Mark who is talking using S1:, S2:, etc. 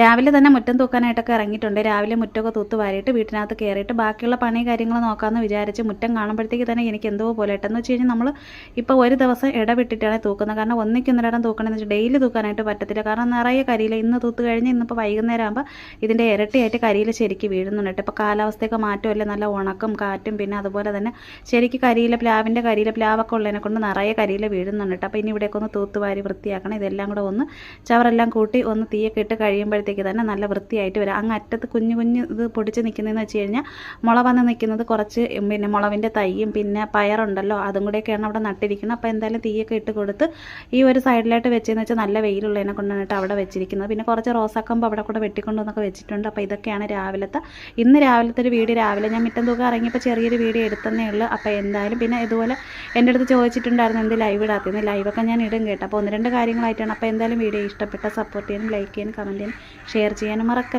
S1: രാവിലെ തന്നെ മുറ്റം തൂക്കാനായിട്ടൊക്കെ ഇറങ്ങിയിട്ടുണ്ട്. രാവിലെ മുറ്റമൊക്കെ തൂത്ത് വാരിയിട്ട് വീട്ടിനകത്ത് കയറിയിട്ട് ബാക്കിയുള്ള പണി കാര്യങ്ങൾ നോക്കാമെന്ന് വിചാരിച്ച് മുറ്റം കാണുമ്പോഴത്തേക്ക് തന്നെ എനിക്ക് എന്തോ പോലെ ഇട്ടെന്ന് വെച്ച് കഴിഞ്ഞാൽ നമ്മൾ ഇപ്പോൾ ഒരു ദിവസം ഇടവിട്ടിട്ടാണ് തൂക്കുന്നത്. കാരണം ഒന്നിക്കൊന്നിടം തൂക്കണമെന്ന് വെച്ചാൽ ഡെയിലി തൂക്കാനായിട്ട് പറ്റത്തില്ല. കാരണം നിറയെ കരിയില ഇന്ന് തൂത്ത് കഴിഞ്ഞ് ഇന്നിപ്പോൾ വൈകുന്നേരം ആകുമ്പോൾ ഇതിന്റെ ഇരട്ടിയായിട്ട് കരിയില ശരിക്ക് വീഴുന്നുണ്ട്. ഇപ്പോൾ കാലാവസ്ഥയൊക്കെ മാറ്റമല്ലേ? നല്ല ഉണക്കും കാറ്റും പിന്നെ അതുപോലെ തന്നെ ശരിക്ക് കരിയില പ്ലാവിന്റെ കരിയില പ്ലാവൊക്കെ ഉള്ളതിനെ കൊണ്ട് നിറയെ കരിയില വീഴുന്നുണ്ട്. അപ്പോൾ ഇനി ഇവിടെയൊക്കെ ഒന്ന് തൂത്തുവാരി വൃത്തിയാക്കണം. ഇതെല്ലാം കൂടെ ഒന്ന് ചവറെല്ലാം കൂട്ടി ഒന്ന് തീയൊക്കെ ഇട്ട് കഴിയുമ്പോഴത്തേക്ക് തന്നെ നല്ല വൃത്തിയായിട്ട് വരും. അങ്ങ് അറ്റത്ത് കുഞ്ഞു കുഞ്ഞ് ഇത് പൊടിച്ച് നിൽക്കുന്നതെന്ന് വെച്ച് കഴിഞ്ഞാൽ മുള വന്ന് നിൽക്കുന്നത് കുറച്ച് പിന്നെ മുളവിന്റെ തൈയും പിന്നെ പയറുണ്ടല്ലോ അതും കൂടെയൊക്കെയാണ് അവിടെ നട്ടിരിക്കുന്നത്. അപ്പോൾ എന്തായാലും തീയൊക്കെ ഇട്ട് കൊടുത്ത് ഈ ഒരു സൈഡിലായിട്ട് വെച്ചതെന്ന് വെച്ചാൽ നല്ല വെയിലുള്ളതിനെ കൊണ്ടാണ് അവിടെ വെച്ചിരിക്കുന്നത്. പിന്നെ കുറച്ച് റോസാക്കമ്പ് അവിടെ കൂടെ വെട്ടിക്കൊണ്ടുവന്നൊക്കെ വെച്ചിട്ടുണ്ട്. അപ്പോൾ ഇതൊക്കെയാണ് രാവിലത്തെ ഇന്ന് രാവിലത്തെ ഒരു വീഡിയോ. രാവിലെ ഞാൻ മിറ്റം തൂക്കം ഇറങ്ങിയപ്പോൾ ചെറിയൊരു വീഡിയോ എടുത്തതേ ഉള്ളൂ. അപ്പോൾ എന്തായാലും പിന്നെ ഇതുപോലെ എന്റെ അടുത്ത് ചോദിച്ചിട്ടുണ്ടായിരുന്നു എന്ത് ലൈവ് ഇടാത്തിന് ലൈവൊക്കെ ഞാൻ ഇടും കേട്ടോ. അപ്പോൾ ഒന്ന് രണ്ട് കാര്യങ്ങളായിട്ടാണ്. അപ്പോൾ എന്തായാലും വീഡിയോ ഇഷ്ടപ്പെട്ട സപ്പോർട്ട് ചെയ്യാനും ലൈക്ക് ചെയ്യാനും കമന്റ് ചെയ്യാനും ഷെയർ ചെയ്യാനും മറക്ക